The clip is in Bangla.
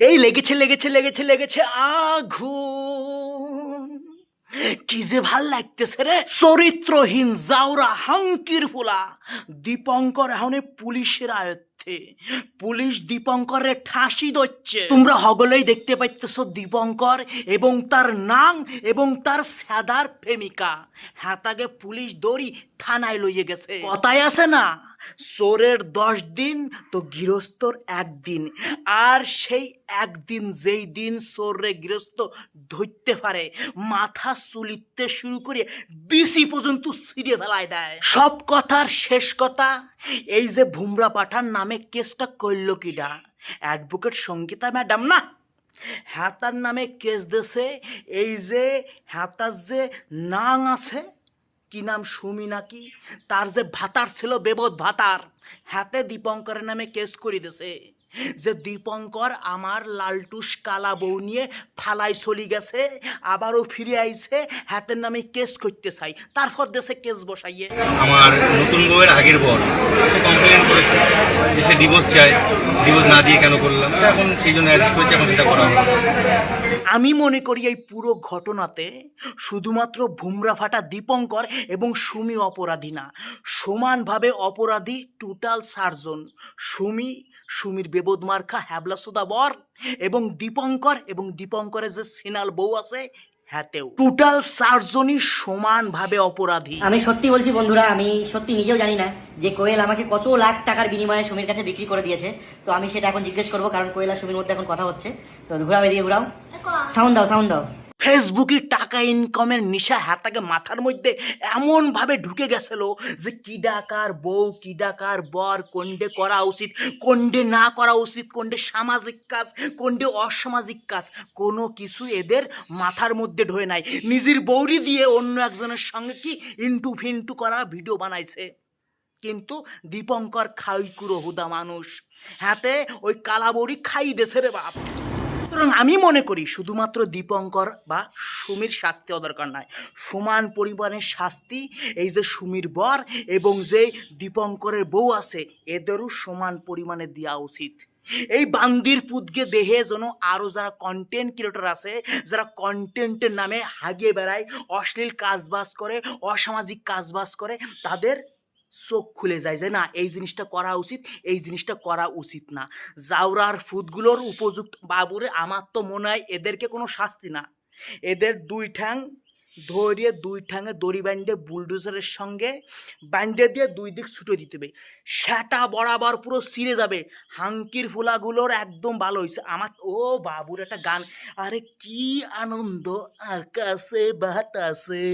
এই লেগেছে লেগেছে লেগেছে লেগেছে আগুন। কি যে ভালো লাগতেছে রে। চরিত্রহীন জাউরা হাঙ্কির ফুলা। দীপঙ্কর এখন পুলিশের আয়ত্তে। পুলিশ দীপঙ্করের ঠাসি দচ্ছে তোমরা হগলেই দেখতে পাইতেছ দীপঙ্কর এবং তার নাং এবং তার সাদার প্রেমিকা। হ্যাঁ তাকে পুলিশ দড়ি থানায় লইয়ে গেছে। কথায় আছে না? চোরের দশ দিন, তো গৃহস্থর একদিন। আর সেই একদিন যেই দিন চোরে গৃহস্থ ধরতে পারে, মাথা চুলিতে শুরু করে বিসি পর্যন্ত ছিঁড়ে ফেলায় দেয়। সব কথার শেষ কথা, এই যে ভুমরা পাঠান নামে কেসটা করল কিডা? অ্যাডভোকেট সঙ্গীতা ম্যাডাম না? হ্যাতার নামে কেস দেছে এই যে হ্যাতার যে নাং আছে কি নাম সুমি নাকি? তার যে ভাতার ছিল বেবদ ভাতার, হাতে দীপঙ্করের নামে কেস করে দিছে যে দীপঙ্কর আমার লালটুস কালা বউ নিয়ে ফালাই চলি গেছে, আবারও ফিরে আইছে, হাতের নামে কেস করতে চাই। তারপর দেশে কেস বসাইয়ে। আমার নতুন বউয়ের আগের বর কমপ্লেন করেছে যে ডিভোর্স চায়। ডিভোর্স না দিয়ে কেন করলাম এখন সেই জন্য অ্যারেস্ট করেছে, এখন সেটা করা হবে। আমি মনে করি এই পুরো ঘটনাতে শুধুমাত্র ভুমরা ফাটা দীপঙ্কর এবং সুমি অপরাধী না, সমানভাবে অপরাধী টোটাল সার্জন, সুমি, সুমির বেবদ মার্খা হ্যাবলা সুদা বর এবং দীপঙ্কর এবং দীপঙ্করের যে সিনাল বউ আছে হ্যাতেও। টোটাল চারজনই সমানভাবে অপরাধী। আমি সত্যি বলছি বন্ধুরা আমি সত্যি নিজেও জানি না যে কোয়েল আমাকে কত লাখ টাকার বিনিময়ে সুমির কাছে বিক্রি করে দিয়েছে। তো আমি সেটা এখন জিজ্ঞেস করব কারণ কোয়েল আর সুমির মধ্যে এখন কথা হচ্ছে। তো ঘুরাও এদিকে ঘুরাও। সাউন্ড দাও সাউন্ড দাও। ফেসবুকে টাকা ইনকামের নিশা হাতাকে মাথার মধ্যে এমন ভাবে ঢুকে গেছিল যে কি ডাকার বউ, কি ডাকার বর, কোনডে করা উচিত, কোনডে না করা উচিত, কোনডে সামাজিক কাজ, কোনডে অসামাজিক কাজ। কোনো কিছু এদের মাথার মধ্যে ঢোয়ে নাই। নিজের বৌরি দিয়ে অন্য একজনের সঙ্গে কি ইন্টু ফিন্টু করা ভিডিও বানাইছে? কিন্তু দীপঙ্কর খাইকুরো হুদা মানুষ। হাতে ওই কালাবড়ি খাই দেছে রে বাপ। সুতরাং আমি মনে করি শুধুমাত্র দীপঙ্কর বা সুমির শাস্তি দরকার নয়। সমান পরিমাণের শাস্তি, এই যে সুমির বর এবং যে দীপঙ্করের বউ আছে, এদেরও সমান পরিমাণে দেওয়া উচিত। এই বান্দির পুতকে দেহে যেন আরও যারা কন্টেন্ট ক্রিয়েটর আছে, যারা কন্টেন্টের নামে হাগিয়ে বেড়ায়, অশ্লীল কাজবাজ করে, অসামাজিক কাজবাজ করে, তাদের চোখ খুলে যায় যে না, এই জিনিসটা করা উচিত, এই জিনিসটা করা উচিত না। জাউরার ফুদগুলোর উপযুক্ত বাবুরে আমার তো মনে হয় এদেরকে কোনো শাস্তি না। এদের দুই ঠ্যাং ধরিয়ে দুই ঠ্যাঙে দড়ি বাঁধে বুলডোজারের সঙ্গে বাঁধে দিয়ে দুই দিক ছুটে দিতে হবে। সেটা বরাবর পুরো ছিঁড়ে যাবে। হাঙ্কির ফুলাগুলোর একদম ভালো হয়েছে। আমার, ও বাবুর একটা গান। আরে কি আনন্দ, আকাশে বাতাসে।